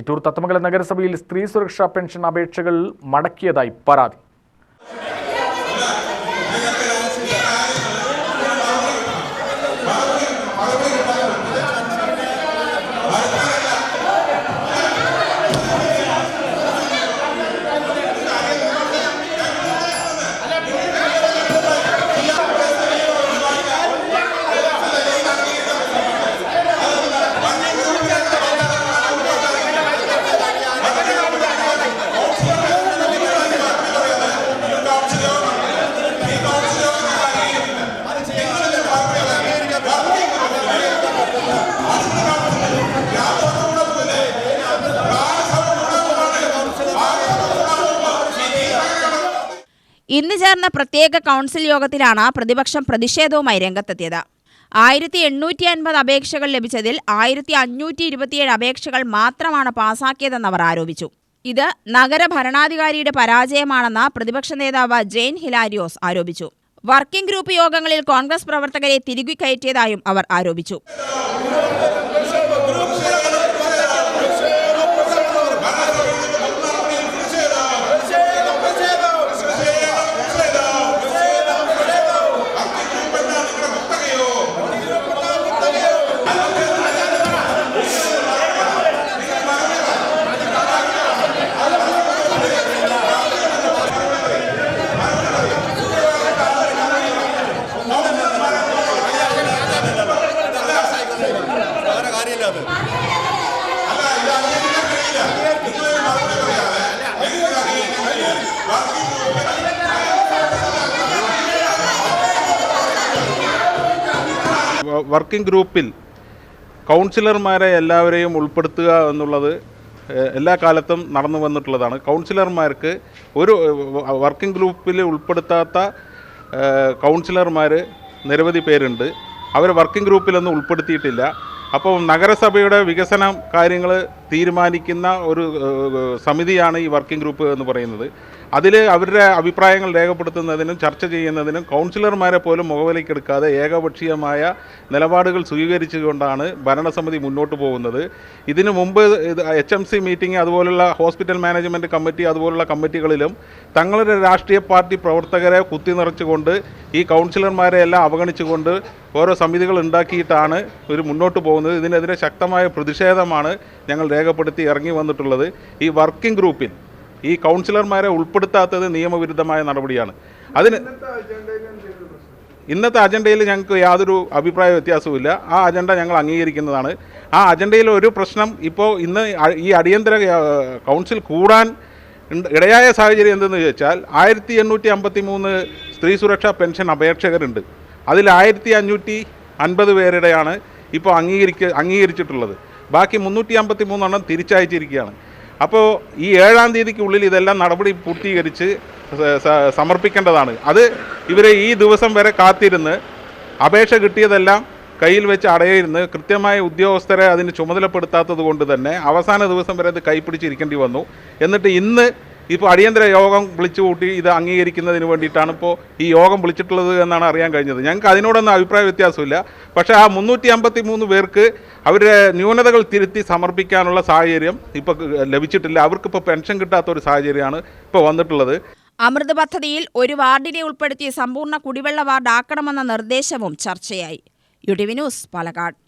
ചിറ്റൂർ തത്തമംഗലം നഗരസഭയിൽ സ്ത്രീ സുരക്ഷാ പെൻഷൻ അപേക്ഷകൾ മടക്കിയതായി പരാതി. ഇന്ന് ചേർന്ന പ്രത്യേക കൗൺസിൽ യോഗത്തിലാണ് പ്രതിപക്ഷം പ്രതിഷേധവുമായി രംഗത്തെത്തിയത്. ആയിരത്തി എണ്ണൂറ്റി അൻപത് അപേക്ഷകൾ ലഭിച്ചതിൽ ആയിരത്തി അഞ്ഞൂറ്റി ഇരുപത്തിയേഴ് അപേക്ഷകൾ മാത്രമാണ് അവർ ആരോപിച്ചു. ഇത് നഗരഭരണാധികാരിയുടെ പരാജയമാണെന്ന് പ്രതിപക്ഷ നേതാവ് ജെയിൻ ഹിലാരിയോസ് ആരോപിച്ചു. വർക്കിംഗ് ഗ്രൂപ്പ് യോഗങ്ങളിൽ കോൺഗ്രസ് പ്രവർത്തകരെ തിരികെ കയറ്റിയതായും അവർ ആരോപിച്ചു. വർക്കിംഗ് ഗ്രൂപ്പിൽ കൗൺസിലർമാരെ എല്ലാവരെയും ഉൾപ്പെടുത്തുക എന്നുള്ളത് എല്ലാ കാലത്തും നടന്നു വന്നിട്ടുള്ളതാണ്. കൗൺസിലർമാർക്ക് ഒരു വർക്കിംഗ് ഗ്രൂപ്പിൽ ഉൾപ്പെടുത്താത്ത കൗൺസിലർമാർ നിരവധി പേരുണ്ട്. അവർ വർക്കിംഗ് ഗ്രൂപ്പിലൊന്നും ഉൾപ്പെടുത്തിയിട്ടില്ല. അപ്പോൾ നഗരസഭയുടെ വികസന കാര്യങ്ങൾ തീരുമാനിക്കുന്ന ഒരു സമിതിയാണ് ഈ വർക്കിംഗ് ഗ്രൂപ്പ് എന്ന് പറയുന്നത്. അതിൽ അവരുടെ അഭിപ്രായങ്ങൾ രേഖപ്പെടുത്തുന്നതിനും ചർച്ച ചെയ്യുന്നതിനും കൗൺസിലർമാരെ പോലും മുഖവിലേക്കെടുക്കാതെ ഏകപക്ഷീയമായ നിലപാടുകൾ സ്വീകരിച്ചുകൊണ്ടാണ് ഭരണസമിതി മുന്നോട്ട് പോകുന്നത്. ഇതിനു മുമ്പ് എച്ച് എം സി മീറ്റിംഗ് അതുപോലുള്ള ഹോസ്പിറ്റൽ മാനേജ്മെന്റ് കമ്മിറ്റി അതുപോലുള്ള കമ്മിറ്റികളിലും തങ്ങളുടെ രാഷ്ട്രീയ പാർട്ടി പ്രവർത്തകരെ കുത്തി നിറച്ചുകൊണ്ട് ഈ കൗൺസിലർമാരെ എല്ലാം അവഗണിച്ചുകൊണ്ട് ഓരോ സമിതികൾ ഉണ്ടാക്കിയിട്ടാണ് ഒരു മുന്നോട്ട് പോകുന്നത്. ഇതിനെതിരെ ശക്തമായ പ്രതിഷേധമാണ് ഞങ്ങൾ രേഖപ്പെടുത്തി ഇറങ്ങി വന്നിട്ടുള്ളത്. ഈ വർക്കിംഗ് ഗ്രൂപ്പിൽ ഈ കൗൺസിലർമാരെ ഉൾപ്പെടുത്താത്തത് നിയമവിരുദ്ധമായ നടപടിയാണ്. അതിന് ഇന്നത്തെ അജണ്ടയിൽ ഞങ്ങൾക്ക് യാതൊരു അഭിപ്രായ വ്യത്യാസവുമില്ല. ആ അജണ്ട ഞങ്ങൾ അംഗീകരിക്കുന്നതാണ്. ആ അജണ്ടയിൽ ഒരു പ്രശ്നം ഇപ്പോൾ ഇന്ന് ഈ അടിയന്തര കൗൺസിൽ കൂടാൻ ഇടയായ സാഹചര്യം എന്തെന്ന് ചോദിച്ചാൽ ആയിരത്തി എണ്ണൂറ്റി അമ്പത്തി മൂന്ന് സ്ത്രീ സുരക്ഷാ പെൻഷൻ അപേക്ഷകരുണ്ട്. അതിൽ ആയിരത്തി അഞ്ഞൂറ്റി അൻപത് പേരുടെയാണ് ഇപ്പോൾ അംഗീകരിക്ക അംഗീകരിച്ചിട്ടുള്ളത്. ബാക്കി മുന്നൂറ്റി അമ്പത്തി മൂന്നെണ്ണം തിരിച്ചയച്ചിരിക്കുകയാണ്. അപ്പോൾ ഈ ഏഴാം തീയതിക്കുള്ളിൽ ഇതെല്ലാം നടപടി പൂർത്തീകരിച്ച് സമർപ്പിക്കേണ്ടതാണ്. അത് ഇവരെ ഈ ദിവസം വരെ കാത്തിരുന്ന് അപേക്ഷ കിട്ടിയതെല്ലാം കയ്യിൽ വെച്ച് അടയിരുന്ന് കൃത്യമായ ഉദ്യോഗസ്ഥരെ അതിന് ചുമതലപ്പെടുത്താത്തത് കൊണ്ട് തന്നെ അവസാന ദിവസം വരെ അത് കൈപ്പിടിച്ചിരിക്കേണ്ടി വന്നു. എന്നിട്ട് ഇന്ന് ഇപ്പോൾ അടിയന്തര യോഗം വിളിച്ചു കൂട്ടി ഇത് അംഗീകരിക്കുന്നതിന് വേണ്ടിയിട്ടാണ് ഇപ്പോൾ ഈ യോഗം വിളിച്ചിട്ടുള്ളത് എന്നാണ് അറിയാൻ കഴിഞ്ഞത്. ഞങ്ങൾക്ക് അതിനോടൊന്നും അഭിപ്രായ വ്യത്യാസമില്ല. പക്ഷേ ആ മുന്നൂറ്റി അമ്പത്തി മൂന്ന് പേർക്ക് അവരുടെ ന്യൂനതകൾ തിരുത്തി സമർപ്പിക്കാനുള്ള സാഹചര്യം ഇപ്പോൾ ലഭിച്ചിട്ടില്ല. അവർക്കിപ്പോൾ പെൻഷൻ കിട്ടാത്ത ഒരു സാഹചര്യമാണ് ഇപ്പോൾ വന്നിട്ടുള്ളത്. അമൃത് പദ്ധതിയിൽ ഒരു വാർഡിനെ ഉൾപ്പെടുത്തി സമ്പൂർണ കുടിവെള്ള വാർഡ് ആക്കണമെന്ന നിർദ്ദേശവും ചർച്ചയായി. U news Palakkad.